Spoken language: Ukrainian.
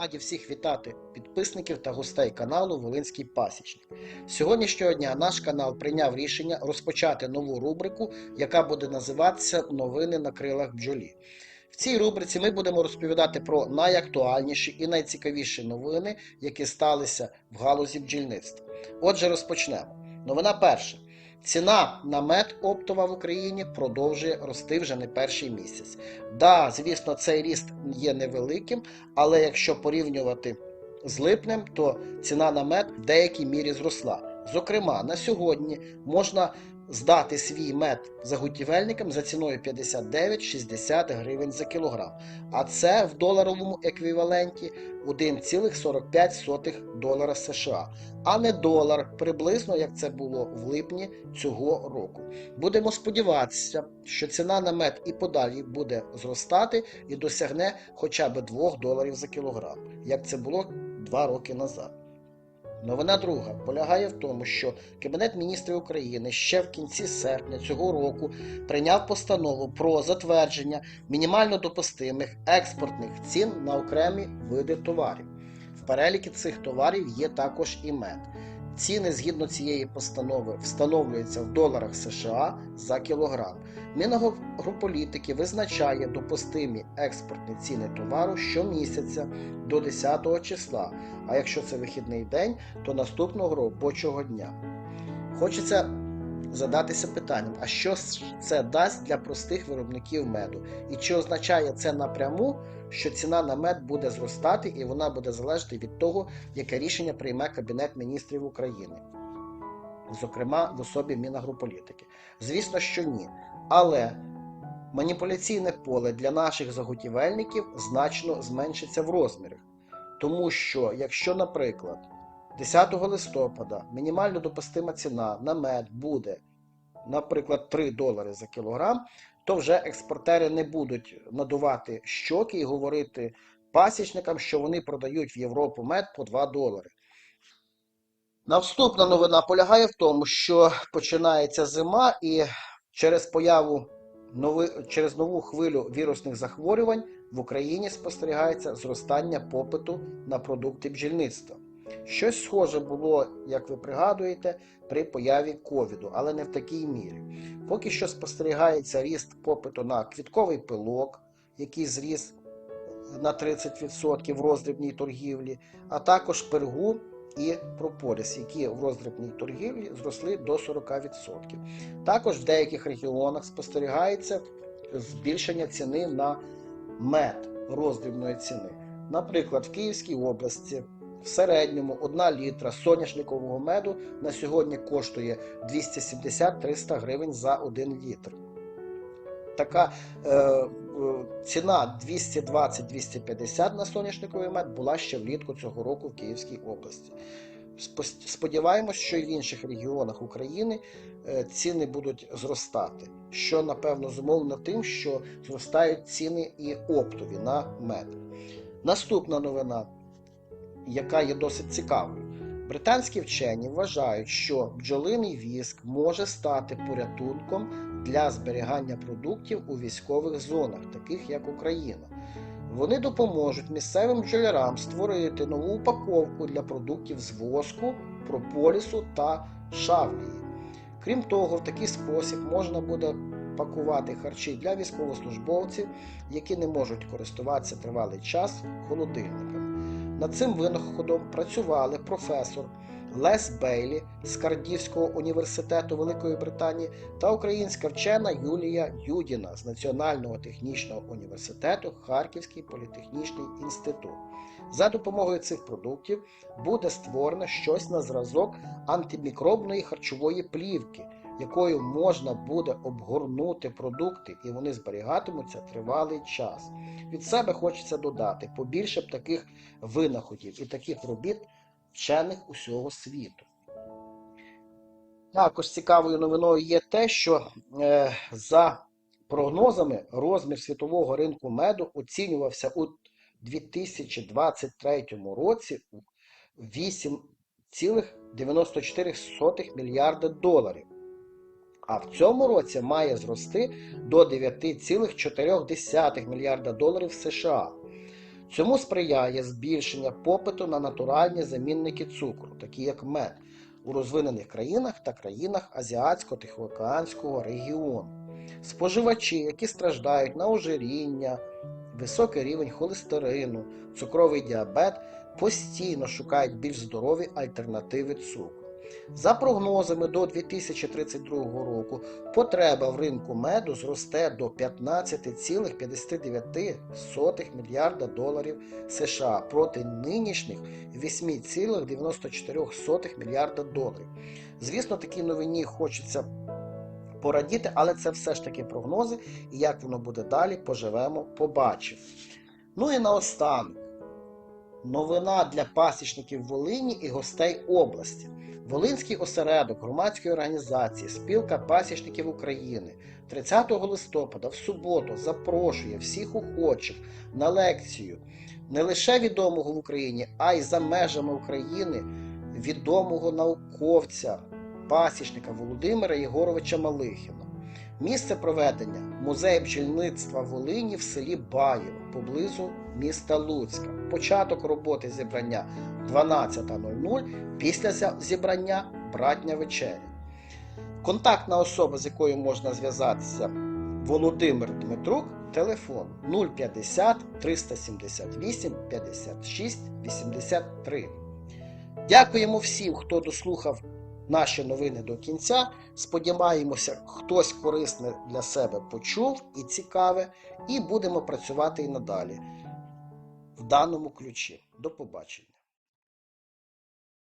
Раді всіх вітати підписників та гостей каналу Волинський Пасічник. Сьогоднішнього дня наш канал прийняв рішення розпочати нову рубрику, яка буде називатися Новини на крилах бджолі. В цій рубриці ми будемо розповідати про найактуальніші і найцікавіші новини, які сталися в галузі бджільництва. Отже, розпочнемо. Новина перша. Ціна на мед оптова в Україні продовжує рости вже не перший місяць. Да, звісно, цей ріст є невеликим, але якщо порівнювати з липнем, то ціна на мед в деякій мірі зросла. Зокрема, на сьогодні можна здати свій мед заготівельникам за ціною 59-60 гривень за кілограм. А це в доларовому еквіваленті 1,45 долара США, а не долар, приблизно як це було в липні цього року. Будемо сподіватися, що ціна на мед і подалі буде зростати і досягне хоча б 2 доларів за кілограм, як це було 2 роки назад. Новина друга полягає в тому, що Кабінет міністрів України ще в кінці серпня цього року прийняв постанову про затвердження мінімально допустимих експортних цін на окремі види товарів. В перелікі цих товарів є також і мед. Ціни згідно цієї постанови встановлюються в доларах США за кілограм. Мінагрополітики визначає допустимі експортні ціни товару щомісяця до 10 числа, а якщо це вихідний день, то наступного робочого дня. Хочеться задатися питанням, а що це дасть для простих виробників меду? І чи означає це напряму, що ціна на мед буде зростати і вона буде залежати від того, яке рішення прийме Кабінет міністрів України, зокрема в особі Мінагрополітики? Звісно, що ні. Але маніпуляційне поле для наших заготівельників значно зменшиться в розмірах. Тому що, якщо, наприклад, 10 листопада мінімально допустима ціна на мед буде, наприклад, 3 долари за кілограм, то вже експортери не будуть надувати щоки і говорити пасічникам, що вони продають в Європу мед по 2 долари. Наступна новина полягає в тому, що починається зима, і через появу нови, через нову хвилю вірусних захворювань в Україні спостерігається зростання попиту на продукти бджільництва. Щось схоже було, як ви пригадуєте, при появі ковіду, але не в такій мірі. Поки що спостерігається ріст попиту на квітковий пилок, який зріс на 30% в роздрібній торгівлі, а також пергу і прополіс, які в роздрібній торгівлі зросли до 40%. Також в деяких регіонах спостерігається збільшення ціни на мед роздрібної ціни. Наприклад, в Київській області в середньому 1 літра соняшникового меду на сьогодні коштує 270-300 гривень за 1 літр. Така е, е, ціна 220-250 на соняшниковий мед була ще влітку цього року в Київській області. Сподіваємось, що і в інших регіонах України е, ціни будуть зростати, що напевно зумовлено тим, що зростають ціни і оптові на мед. Наступна новина, яка є досить цікавою. Британські вчені вважають, що бджолиний віск може стати порятунком для зберігання продуктів у військових зонах, таких як Україна. Вони допоможуть місцевим бджолярам створити нову упаковку для продуктів з воску, прополісу та шавлії. Крім того, в такий спосіб можна буде пакувати харчі для військовослужбовців, які не можуть користуватися тривалий час холодильниками. Над цим винаходом працювали професор Лес Бейлі з Кардівського університету Великої Британії та українська вчена Юлія Юдіна з Національного технічного університету Харківський політехнічний інститут. За допомогою цих продуктів буде створено щось на зразок антимікробної харчової плівки, якою можна буде обгорнути продукти, і вони зберігатимуться тривалий час. Від себе хочеться додати побільше б таких винаходів і таких робіт вчених усього світу. Також цікавою новиною є те, що е, за прогнозами розмір світового ринку меду оцінювався у 2023 році у 8,94 мільярда доларів. А в цьому році має зрости до 9,4 мільярда доларів США. Цьому сприяє збільшення попиту на натуральні замінники цукру, такі як мед, у розвинених країнах та країнах Азіатсько-Тихоокеанського регіону. Споживачі, які страждають на ожиріння, високий рівень холестерину, цукровий діабет, постійно шукають більш здорові альтернативи цукру. За прогнозами до 2032 року потреба в ринку меду зросте до 15,59 мільярда доларів США проти нинішніх 8,94 мільярда доларів. Звісно, такій новині хочеться порадіти, але це все ж таки прогнози, і як воно буде далі, поживемо, побачимо. Ну і наостанок. Новина для пасічників Волині і гостей області. Волинський осередок громадської організації Спілка пасічників України 30 листопада в суботу запрошує всіх охочих на лекцію не лише відомого в Україні, а й за межами України відомого науковця, пасічника Володимира Єгоровича Малихіна. Місце проведення музей бджільництва Волині в селі Баєво поблизу міста Луцька. Початок роботи зібрання 12.00. Після зібрання братня вечеря. Контактна особа, з якою можна зв'язатися, Володимир Дмитрук, телефон 050 378 56 83. Дякуємо всім, хто дослухав наші новини до кінця. Сподіваємося, хтось корисне для себе почув і цікаве, і будемо працювати і надалі в даному ключі. До побачення.